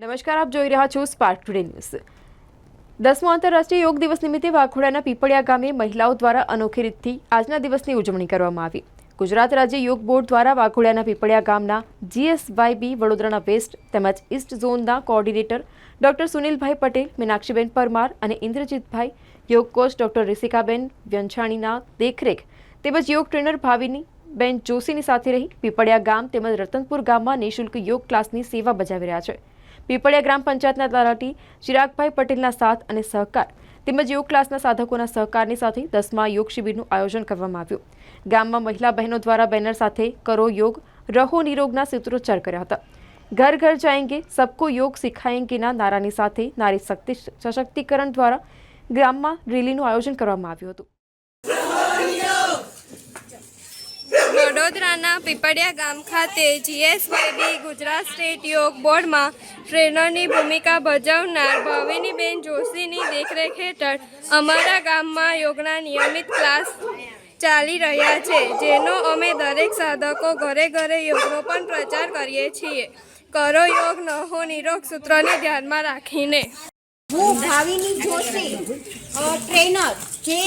નમસ્કાર, આપ જોઈ રહ્યા છો સ્પાર્ક ટુડે ન્યૂઝ દસમો આંતરરાષ્ટ્રીય યોગ દિવસ નિમિત્તે વાઘોડાના પીપળિયા ગામે મહિલાઓ દ્વારા અનોખી રીતથી આજના દિવસની ઉજવણી કરવામાં આવી. ગુજરાત રાજ્ય યોગ બોર્ડ દ્વારા વાઘોડિયાના પીપળિયા ગામના જીએસવાયબી વડોદરાના વેસ્ટ તેમજ ઇસ્ટ ઝોનના કોઓર્ડિનેટર ડોક્ટર સુનિલભાઈ પટેલ, મીનાક્ષીબેન પરમાર અને ઇન્દ્રજીતભાઈ યોગ કોચ ડોક્ટર રિષિકાબેન વ્યંછાણીના દેખરેખ તેમજ યોગ ટ્રેનર ભાવિની બેન જોશીની સાથે રહી પીપળિયા ગામ તેમજ રતનપુર ગામમાં નિઃશુલ્ક યોગ ક્લાસની સેવા બજાવી રહ્યા છે. પીપળિયા ગ્રામ પંચાયતના તલાટી ચિરાગભાઈ પટેલના સાથ અને સહકાર તેમજ યોગ ક્લાસના સાધકોના સહકારની સાથે દસમા યોગ શિબિરનું આયોજન કરવામાં આવ્યું. ગામમાં મહિલા બહેનો દ્વારા બેનર સાથે કરો યોગ, રહો નિરોગના સૂત્રોચ્ચાર કર્યા હતા. ઘર ઘર જાયંગે સબકો યોગ સિખાએંગેના નારાની સાથે નારી શક્તિ સશક્તિકરણ દ્વારા ગ્રામમાં રેલીનું આયોજન કરવામાં આવ્યું હતું. વડોદરાના પીપળિયા ગામ ખાતે જીએસવાયબી ગુજરાત સ્ટેટ યોગ બોર્ડમાં ટ્રેનરની ભૂમિકા ભજવનાર ભવિનીબેન જોશીની દેખરેખ હેઠળ અમારા ગામમાં યોગના નિયમિત ક્લાસ ચાલી રહ્યા છે, જેનો અમે દરેક સાધકો ઘરે ઘરે યોગનો પણ પ્રચાર કરીએ છીએ. કરો યોગ નહો નિરોગ સૂત્રને ધ્યાનમાં રાખીને. હું ભાવિની જોશી ટ્રેનર જે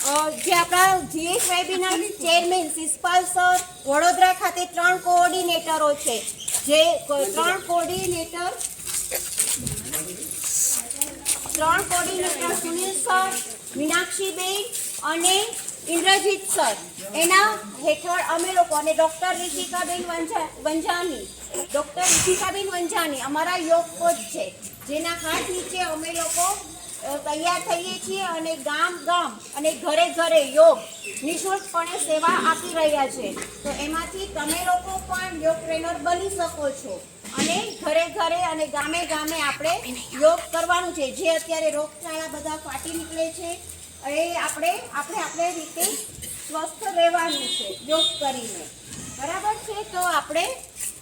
જે આપણા જીએસવાયબીના ચેરમેન શિષપાલ સર, વડોદરા ખાતે ત્રણ કોઓર્ડિનેટરો છે. જે ત્રણ કોઓર્ડિનેટર ત્રણ કોઓર્ડિનેટર સુનિલ સર, મીનાક્ષીબેન અને ઇન્દ્રજીત સર. એના હેઠળ અમે લોકો અને ડૉક્ટર ઋષિકાબેન વંજા, વંજાની, ડૉક્ટર ઋષિકાબેન વંજાની અમારા યોગ કોચ છે. જેના હાથ નીચે અમે લોકો તૈયાર થઈએ છીએ અને ગામ ગામ અને ઘરે ઘરે યોગ નિઃશુલ્કપણે સેવા આપી રહ્યા છે. તો એમાંથી તમે લોકો પણ યોગ ટ્રેનર બની શકો છો. અને ઘરે ઘરે અને ગામે ગામે આપણે યોગ કરવાનું છે. જે અત્યારે રોગચાળા બધા ફાટી નીકળે છે, એ આપણે આપણે આપણે રીતે સ્વસ્થ રહેવાનું છે યોગ કરીને. બરાબર છે? તો આપણે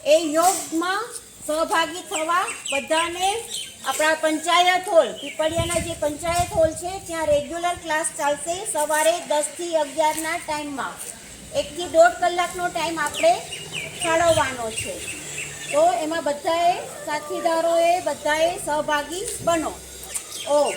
એ યોગમાં સહભાગી થવા બધાને આપણા પંચાયત હોલ, પીપળિયાના જે પંચાયત હોલ છે, ત્યાં રેગ્યુલર ક્લાસ ચાલશે સવારે દસથી અગિયારના ટાઈમમાં એકથી દોઢ કલાકનો ટાઈમ આપણે ફાળવવાનો છે. તો એમાં બધાએ સાથીદારોએ બધાએ સહભાગી બનો. ઓમ.